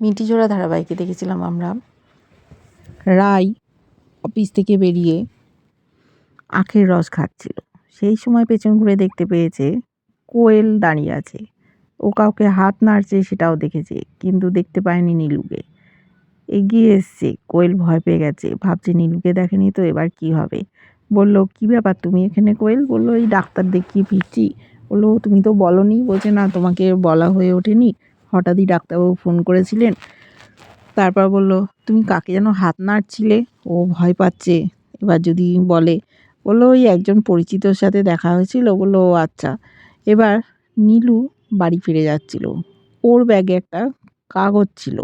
মিটিজোড়া ধারাবাহিকে দেখেছিলাম আমরা। রাই অফিস থেকে বেরিয়ে আখের রস খাচ্ছিল। সেই সময় পেছন ঘুরে দেখতে পেয়েছে কোয়েল দাঁড়িয়ে আছে। ও কাউকে হাত নাড়ছে সেটাও দেখেছে, কিন্তু দেখতে পায়নি নীলুকে। এগিয়ে এসছে, কোয়েল ভয় পেয়ে গেছে। ভাবছে নীলুকে দেখেনি তো, এবার কি হবে? বলল, কি ব্যাপার? তুমি এখানে কোয়েল? বলল, এই ডাক্তার দেখিয়ে ফিরছি। বলল, তুমি তো বলনি? বলছে, না, তোমাকে বলা হয়ে ওঠেনি। হঠাৎই ডাক্তারবাবু ফোন করেছিলেন। তারপর বলল, তুমি কাকে যেন হাত নাড়ছিলে? ও ভয় পাচ্ছে। এবার যদি বলে, বলল, ওই একজন পরিচিতর সাথে দেখা হয়েছিল। বলল, ও আচ্ছা। এবার নীলু বাড়ি ফিরে যাচ্ছিল। ওর ব্যাগে একটা কাগজ ছিল।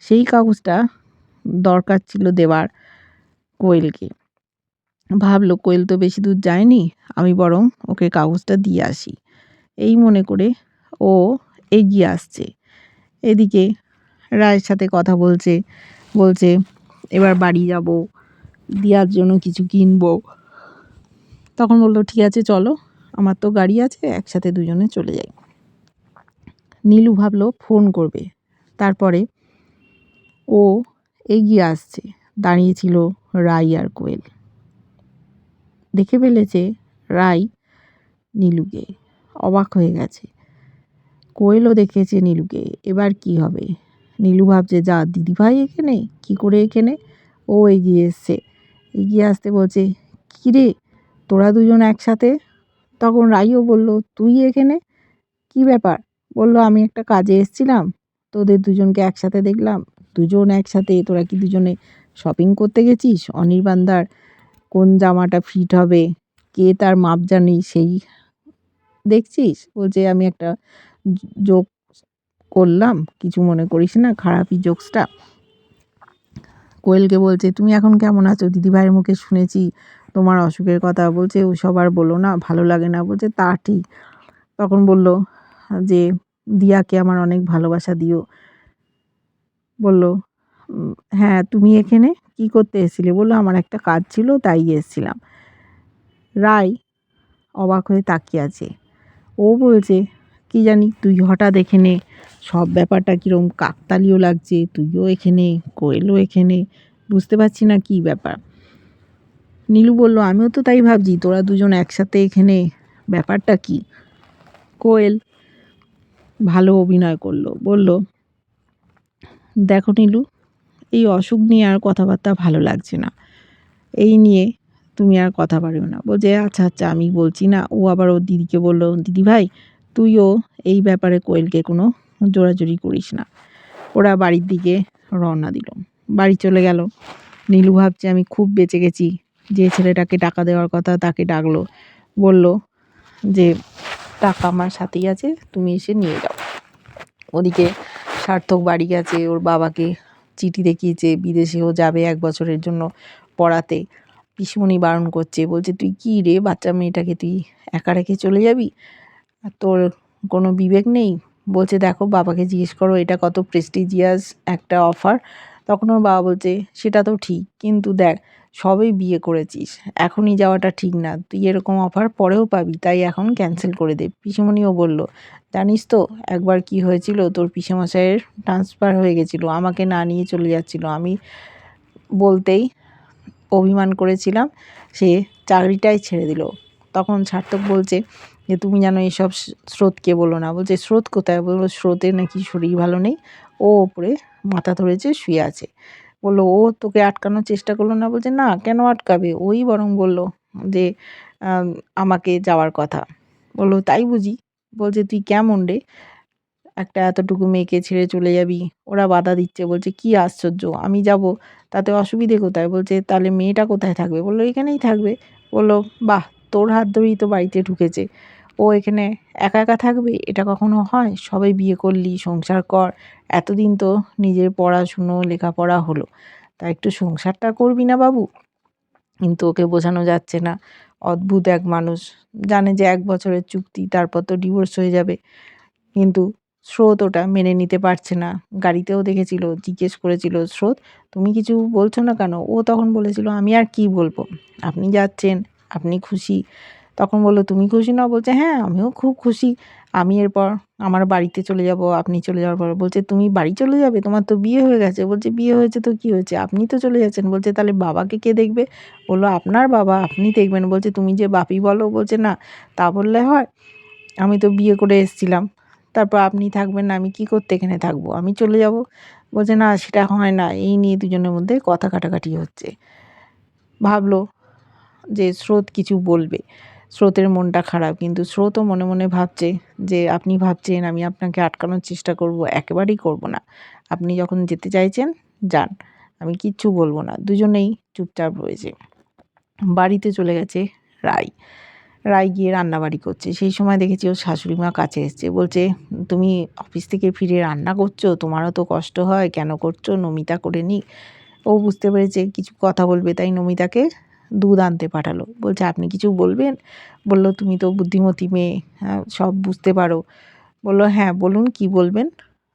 সেই কাগজটা দরকার ছিল দেওয়ার কোয়েলকে। ভাবলো, কোয়েল তো বেশি দূর যায়নি, আমি বরং ওকে কাগজটা দিয়ে আসি। এই মনে করে ও এগিয়ে আসছে। এদিকে রায়ের সাথে কথা বলছে বলছে, এবার বাড়ি যাব দেওয়ার জন্য কিছু কিনবো। তখন বলল, ঠিক আছে, চলো, আমার তো গাড়ি আছে, একসাথে দুজনে চলে যাই। নীলু ভাবলো, ফোন করবে। তারপরে ও এগিয়ে আসছে, দাঁড়িয়েছিল রাই আর কোয়েল। দেখে ফেলেছে রাই নীলুকে। অবাক হয়ে গেছে। কোয়েলও দেখেছে নীলুকে, এবার কি হবে? নীলু ভাবছে, যা, দিদিভাই এখানে? কি করে এখানে? ও এগিয়ে এসছে। এগিয়ে আসতে বলছে, কী রে, তোরা দুজন একসাথে? তখন রাইও বলল, তুই এখানে? কি ব্যাপার? বলল, আমি একটা কাজে এসছিলাম, তোদের দুজনকে একসাথে দেখলাম। দুজন একসাথে, তোরা কি দুজনে শপিং করতে গেছিস? অনির্বাণদার কোন জামাটা ফিট হবে? কে তার মাপ জানি সেই দেখছিস? বলছে, আমি একটা যোগ করলাম, কিছু মনে করিস না, খারাপই জোকসটা কোয়েলকে বলছে, তুমি এখন কেমন আছো? দিদিভাইয়ের মুখে শুনেছি তোমার অসুখের কথা। বলছে ও সবার বলো না, ভালো লাগে না। বলছে, তা ঠিক। তখন বলল যে, দিয়াকে আমার অনেক ভালোবাসা দিও। বলল হ্যাঁ তুমি এখানে কি করতে এসেছিলে? বলল, আমার একটা কাজ ছিল, তাই এসেছিলাম। রায় অবাক হয়ে তাকিয়ে আছে। ও বলছে কি জানি, তুই হঠাৎ এখানে সব ব্যাপারটা কীরকম কাকতালীয় লাগছে, তুইও এখানে, কোয়েলও এখানে, বুঝতে পারছি না কী ব্যাপার। নীলু বলল, আমিও তো তাই ভাবছি, তোরা দুজন একসাথে এখানে, ব্যাপারটা কি? কোয়েল ভালো অভিনয় করল, বলল, দেখো নীলু, এই অসুখ নিয়ে আর কথাবার্তা ভালো লাগছে না। এই নিয়ে তুমি আর কথা পারবে না। বলছে আচ্ছা আচ্ছা আমি বলছি না। ও আবার ওর দিদিকে বলল, দিদি ভাই তুইও এই ব্যাপারে কোয়েলকে কোনো জোরাজুরি করিস না। ওরা বাড়ির দিকে রওনা দিল। বাড়ি চলে গেল। নীলু ভাবছে, আমি খুব বেঁচে গেছি। যে ছেলেটাকে টাকা দেওয়ার কথা তাকে ডাকলো। বলল যে, টাকা আমার সাথেই আছে, তুমি এসে নিয়ে যাও। ওদিকে সার্থক বাড়ি গেছে। ওর বাবাকে চিঠি দেখিয়েছে, বিদেশেও যাবে এক বছরের জন্য পড়াতে। পিসিমণি বারণ করছে, বলছে, তুই কী রে বাচ্চা মেয়েটাকে, তুই একা রেখে চলে যাবি? আর তোর কোনো বিবেক নেই? বলছে, দেখো, বাবাকে জিজ্ঞেস করো, এটা কত প্রেস্টিজিয়াস একটা অফার তখন ওর বাবা বলছে, সেটা তো ঠিক, কিন্তু দেখ, সবেই বিয়ে করেছিস, এখনই যাওয়াটা ঠিক না, তুই এরকম অফার পরেও পাবি, তাই এখন ক্যান্সেল করে দে। পিসিমণিও বলল, জানিস তো, একবার কি হয়েছিল, তোর পিসেমশাইয়ের ট্রান্সফার হয়ে গেছিল, আমাকে না নিয়ে চলে যাচ্ছিল। আমি বলতেই অভিমান করেছিলাম, সে চাকরিটাই ছেড়ে দিল। তখন সার্থক বলছে যে, তুমি যেন এসব স্রোতকে বলো না। বলছে, স্রোত কোথায়? বলল, স্রোতের নাকি শরীর ভালো নেই। ও ওপরে মাথা ধরেছে, শুয়ে আছে। বলল, ও তোকে আটকানোর চেষ্টা করল না? বলছে, না, কেন আটকাবে? ওই বরং বলল যে আমাকে যাওয়ার কথা। বলল, তাই বুঝি? বলছে, তুই কেমন রে? একটা এতটুকু মেয়েকে ছেড়ে চলে যাবি? ওরা বাধা দিচ্ছে। বলছে, কি আশ্চর্য! আমি যাব, তাতে অসুবিধে কোথায়? বলছে, তাহলে মেয়েটা কোথায় থাকবে? বলল, এখানেই থাকবে। বলল, বাহ! তোর হাত ধরেই তো বাড়িতে ঢুকেছে। ও এখানে একা একা থাকবে? এটা কখনো হয়? সবাই বিয়ে করলি, সংসার কর। এতদিন তো নিজের পড়াশুনো, লেখাপড়া হলো। তা একটু সংসারটা করবি না বাবু? কিন্তু ওকে বোঝানো যাচ্ছে না। অদ্ভুত এক মানুষ। জানে যে এক বছরের চুক্তি, তারপর তো ডিভোর্স হয়ে যাবে। কিন্তু স্রোত ওটা মেনে নিতে পারছে না। গাড়িতেও দেখেছিল, জিজ্ঞেস করেছিল, স্রোত, তুমি কিছু বলছো না কেন? ও তখন বলেছিল, আমি আর কি বলব? আপনি যাচ্ছেন আপনি খুশি। তখন বলল, তুমি খুশি না? বলছে হ্যাঁ আমিও খুব খুশি। আমি এরপর আমার বাড়িতে চলে যাব, আপনি চলে যাওয়ার পর। বলছে, তুমি বাড়ি চলে যাবে? তোমার তো বিয়ে হয়ে গেছে। বলছে, বিয়ে হয়েছে তো কী হয়েছে? আপনি তো চলে যাচ্ছেন। বলছে, তাহলে বাবাকে কে দেখবে? বলল, আপনার বাবা, আপনি দেখবেন। বলছে, তুমি যে বাপি বলো? বলছে, না, তা বললে হয়। আমি তো বিয়ে করে এসেছিলাম। তারপর আপনি থাকবেন না, আমি কি করতে এখানে থাকব? আমি চলে যাব? বলছে, না, সেটা হয় না। এই নিয়ে দুজনের মধ্যে কথা কাটাকাটি হচ্ছে। ভাবলো যে স্রোত কিছু বলবে। স্রোতের মনটা খারাপ, কিন্তু স্রোতও মনে মনে ভাবছে যে, আপনি ভাবছেন, আমি আপনাকে আটকানোর চেষ্টা করব, একেবারেই করব না। আপনি যখন যেতে চাইছেন, যান। আমি কিচ্ছু বলব না। দুজনেই চুপচাপ রয়েছে। বাড়িতে চলে গেছে রায় রায় গিয়ে রান্নাবাড়ি করছে। সেই সময় দেখেছি ওর শাশুড়ি মা কাছে এসছে। বলছে, তুমি অফিস থেকে ফিরে রান্না করছ? তোমারও তো কষ্ট হয়। কেন করছ? নমিতা করে নি ও বুঝতে পেরেছে, কিছু কথা বলবে তাই নমিতাকে দুধ আনতে পাঠালো। বলছে, আপনি কিছু বলবেন? বলল, তুমি তো বুদ্ধিমতী মেয়ে হ্যাঁ সব বুঝতে পারো। বলল হ্যাঁ বলুন, কি বলবেন?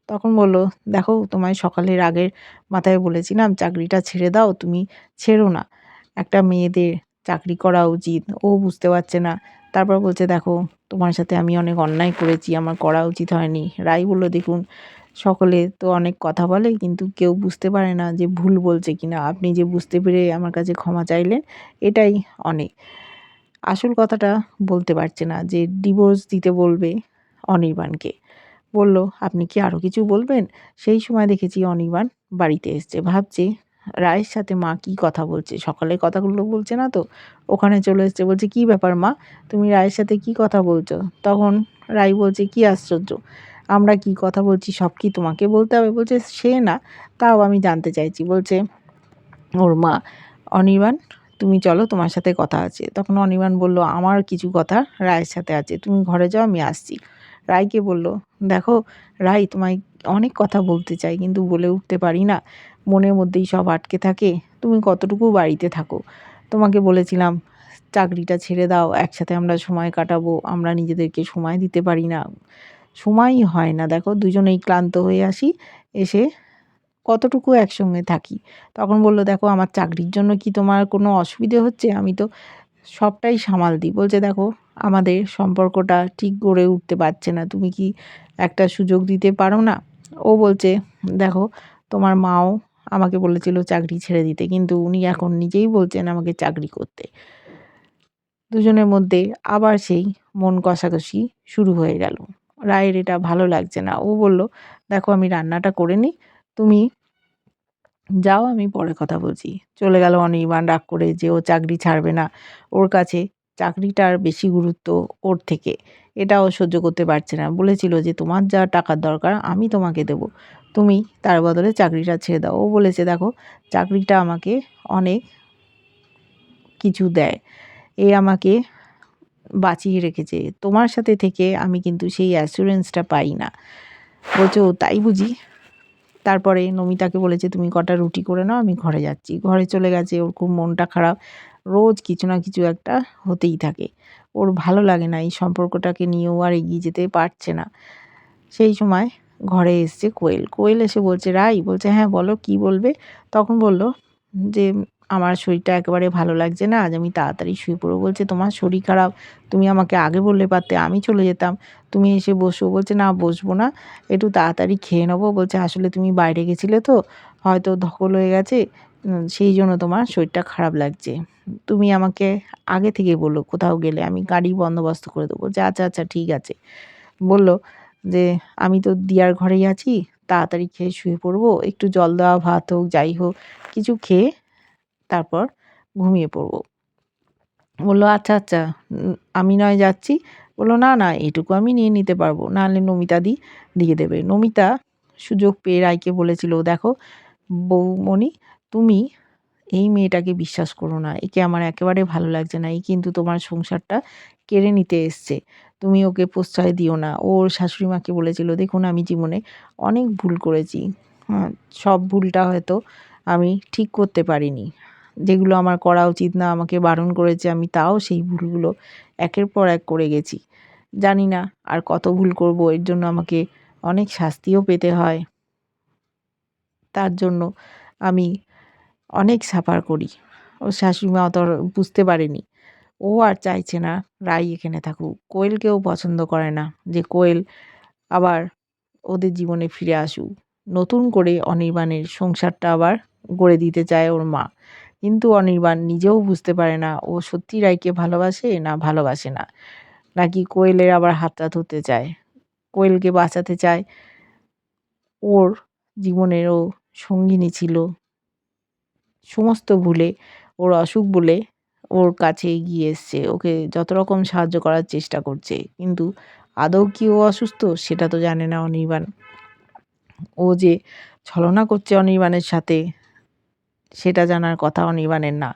তখন বলল, দেখো, তোমায় সকালের আগের মাথায় বলেছিলাম, চাকরিটা ছেড়ে দাও, তুমি ছেড়ো না। একটা মেয়েদের চাকরি করা উচিত, ও বুঝতে পারছে না। তারপর বলছে, দেখো, তোমার সাথে আমি অনেক অন্যায় করেছি, আমার করা উচিত হয়নি। রাই বলল, দেখুন সকলে তো অনেক কথা বলে, কিন্তু কেউ বুঝতে পারে না যে ভুল বলছে কিনা। আপনি যে বুঝতে পেরে আমার কাছে ক্ষমা চাইলেন, এটাই অনেক। আসল কথাটা বলতে পারছে না যে ডিভোর্স দিতে বলবে অনির্বাণকে। বলল, আপনি কি আরও কিছু বলবেন? সেই সময় দেখেছি অনির্বাণ বাড়িতে এসছে। ভাবছে, রায়ের সাথে মা কি কথা বলছে? সকালে কথাগুলো বলছে না তো? ওখানে চলে এসছে, বলছে, কি ব্যাপার মা? তুমি রায়ের সাথে কি কথা বলছো? তখন রায় বলছে, কি আশ্চর্য! আমরা কি কথা বলছি, সব কি তোমাকে বলতে হবে? বলছে, সে না, তাও আমি জানতে চাইছি। বলছে, ওর মা, অনির্বাণ, তুমি চলো, তোমার সাথে কথা আছে। তখন অনির্বাণ বলল, আমার কিছু কথা রায়ের সাথে আছে, তুমি ঘরে যাও, আমি আসছি। রায়কে বলল, দেখো, রায় তোমায় অনেক কথা বলতে চাই কিন্তু বলে উঠতে পারি না। মনের মধ্যেই সব আটকে থাকে। তুমি কতটুকু বাড়িতে থাকো? তোমাকে বলেছিলাম, চাকরিটা ছেড়ে দাও, একসাথে আমরা সময় কাটাবো, আমরা নিজেদেরকে সময় দিতে পারি না। সময়ই হয় না। দেখো দুজনেই ক্লান্ত হয়ে আসি, এসে কতটুকু একসঙ্গে থাকি? তখন বলল, দেখো, আমার চাকরির জন্য কি তোমার কোনো অসুবিধে হচ্ছে? আমি তো সবটাই সামাল দিই। বলছে, দেখো, আমাদের সম্পর্কটা ঠিক গড়ে উঠতে পারছে না। তুমি কি একটা সুযোগ দিতে পারো না? ও বলছে, দেখো, তোমার মাও আমাকে বলেছিল চাকরি ছেড়ে দিতে, কিন্তু উনি এখন নিজেই বলছেন আমাকে চাকরি করতে। দুজনের মধ্যে আবার সেই মন কষাকষি শুরু হয়ে গেল। রায়ের এটা ভালো লাগছে না। ও বলল, দেখো, আমি রান্নাটা করে নিই, তুমি যাও, আমি পরে কথা বলছি। চলে গেল অনির্বাণ রাগ করে যে ও চাকরি ছাড়বে না। ওর কাছে চাকরিটার বেশি গুরুত্ব ওর থেকে। এটাও সহ্য করতে পারছে না। বলেছিল যে, তোমার যা টাকার দরকার, আমি তোমাকে দেব। তুমি তার বদলে চাকরিটা ছেড়ে দাও। ও বলেছে, দেখো, চাকরিটা আমাকে অনেক কিছু দেয়। এ আমাকে বাঁচিয়ে রেখেছে তোমার সাথে থেকে আমি কিন্তু সেই অ্যাসুরেন্সটা পাই না। বলছে, ও তাই বুঝি? তারপরে নমিতাকে বলেছে, তুমি কটা রুটি করে নাও, আমি ঘরে যাচ্ছি। ঘরে চলে গেছে, ওর খুব মনটা খারাপ। রোজ কিছু না কিছু একটা হতেই থাকে। ওর ভালো লাগে না এই সম্পর্কটাকে নিয়েও আর এগিয়ে যেতে পারছে না। সেই সময় ঘরে এসছে কোয়েল। কোয়েল এসে বলছে, রাই, বলছে হ্যাঁ বলো, কি বলবে? তখন বলল যে আমার শরীরটা একেবারে ভালো লাগছে না, আজ আমি তাড়াতাড়ি শুয়ে পড়ব। বলছে, তোমার শরীর খারাপ, তুমি আমাকে আগে বললে পারতে, আমি চলে যেতাম। তুমি এসে বসো। বলছে, না, বসবো না, একটু তাড়াতাড়ি খেয়ে নেব। বলছে, আসলে তুমি বাইরে গেছিলে তো, হয়তো ধকল হয়ে গেছে সেই জন্য তোমার শরীরটা খারাপ লাগছে। তুমি আমাকে আগে থেকে বলল, কোথাও গেলে আমি গাড়ি বন্দোবস্ত করে দেবো। যে আচ্ছা আচ্ছা ঠিক আছে। বলল যে, আমি তো দিয়ার ঘরেই আছি, তাড়াতাড়ি খেয়ে শুয়ে পড়ব, একটু জল দেওয়া, ভাত হোক, যাই হোক, কিছু খেয়ে তারপর ঘুমিয়ে পড়ব। বলল আচ্ছা আচ্ছা আমি নয় যাচ্ছি। বলল, না না, এটুকু আমি নিয়ে নিতে পারব। নাহলে নমিতা দি, দিয়ে দেবে। নমিতা সুযোগ পেয়ে রায়কে বলেছিল, দেখো, বৌমণি, তুমি এই মেয়েটাকে বিশ্বাস করো না। একে আমার একেবারে ভালো লাগছে না। এই কিন্তু তোমার সংসারটা কেড়ে নিতে এসছে। তুমি ওকে প্রশ্রয় দিও না। ওর শাশুড়ি মাকে বলেছিল, দেখুন, আমি জীবনে অনেক ভুল করেছি। হ্যাঁ সব ভুলটা হয়তো আমি ঠিক করতে পারিনি। যেগুলো আমার করা উচিত না, আমাকে বারণ করেছে আমি তাও সেই ভুলগুলো একের পর এক করে গেছি। জানি না আর কত ভুল করব, এর জন্য আমাকে অনেক শাস্তিও পেতে হয়। তার জন্য আমি অনেক সাফার করি। ও শাশুড়ি মা অত বুঝতে পারেনি। ও আর চাইছে না রাই এখানে থাকুক। কোয়েলকেও পছন্দ করে না যে কোয়েল আবার ওদের জীবনে ফিরে আসুক। নতুন করে অনির্বাণের সংসারটা আবার গড়ে দিতে চায় ওর মা। কিন্তু অনির্বাণ নিজেও বুঝতে পারে না, ও সত্যি রায়কে ভালোবাসে না ভালোবাসে না? নাকি কোয়েলের আবার হাতটা ধরতে চায়? কোয়েলকে বাঁচাতে চায়? ওর জীবনেরও সঙ্গিনী ছিল। সমস্ত ভুলে, ওর অসুখ বলে ওর কাছে এগিয়ে এসছে। ওকে যত রকম সাহায্য করার চেষ্টা করছে। কিন্তু আদৌ কি ও অসুস্থ? সেটা তো জানে না অনির্বাণ। ও যে ছলনা করছে অনির্বাণের সাথে সেটা জানার কথা অনির্বাণের না।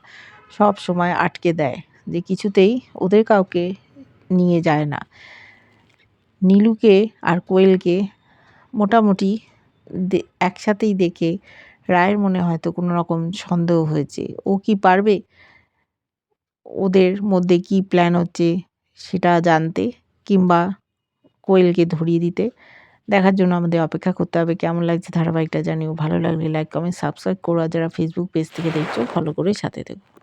সব সময় আটকে দেয় যে কিছুতেই ওদের কাউকে নিয়ে যায় না। নীলুকে আর কোয়েলকে মোটামুটি একসাথেই দেখে রায়ের মনে হয়তো কোনো রকম সন্দেহ হয়েছে। ও কি পারবে? ওদের মধ্যে কি প্ল্যান হচ্ছে সেটা জানতে কিংবা কোয়েলকে ধরিয়ে দিতে? দেখার জন্য আমাদের অপেক্ষা করতে হবে। কেমন লাগছে ধারাবাহিকটা জানিও। ভালো লাগলে লাইক কমেন্ট সাবস্ক্রাইব করো। আর যারা ফেসবুক পেজ থেকে দেখছ ফলো করে সাথে থেকো।